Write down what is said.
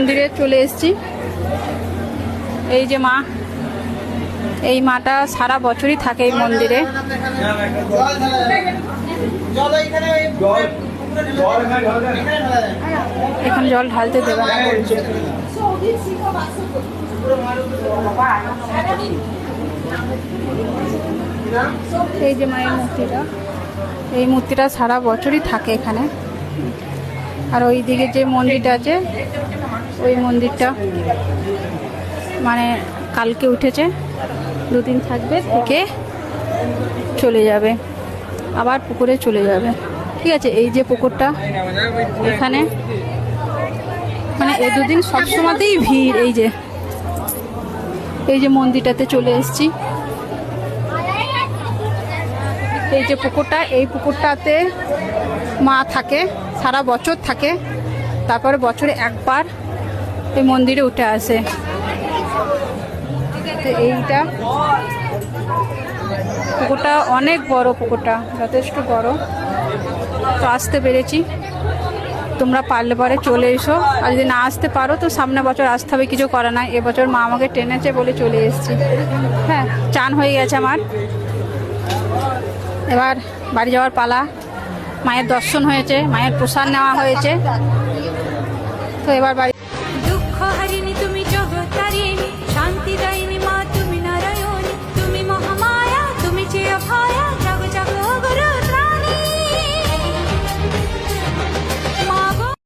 মন্দিরে চলে এসেছি। এই যে মা, এই মাটা সারা বছরই থাকে এই মন্দিরে। এখন জল ঢালতে দেবে না বলছে। এই যে মায়ের মূর্তিটা। এই মূর্তিটা সারা বছরই থাকে এখানে। আর ওই দিকে যে মন্দিরটা আছে, ওই মন্দিরটা মানে কালকে উঠেছে, দুদিন থাকবে, থেকে চলে যাবে, আবার পুকুরে চলে যাবে। ঠিক আছে, এই যে পুকুরটা এখানে মানে এই দুদিন সবসময়তেই ভিড়, এই যে এই যে মন্দিরটাতে চলে এসেছি। এই যে পুকুরটা, এই পুকুরটাতে মা থাকে। সারা বছর থাকে। তারপরে বছরে একবার এই মন্দিরে উঠে আসে। এইটা পুকুরটা অনেক বড় পুকুরটা, যথেষ্ট বড়। তো আসতে পেরেছি। তোমরা পারলে পরে চলে এসো। আর যদি না আসতে পারো, তো সামনে বছর আসতে হবে, কিছু করে না এবছর মা আমাকে টেনেছে বলে চলে এসেছি। হ্যাঁ চান হয়ে গেছে আমার। এবার বাড়ি যাওয়ার পালা। মায়ের দর্শন হয়েছে মায়ের প্রসাদ নেওয়া হয়েছে। তো এবার বাড়ি দুঃখ হারিনি তুমি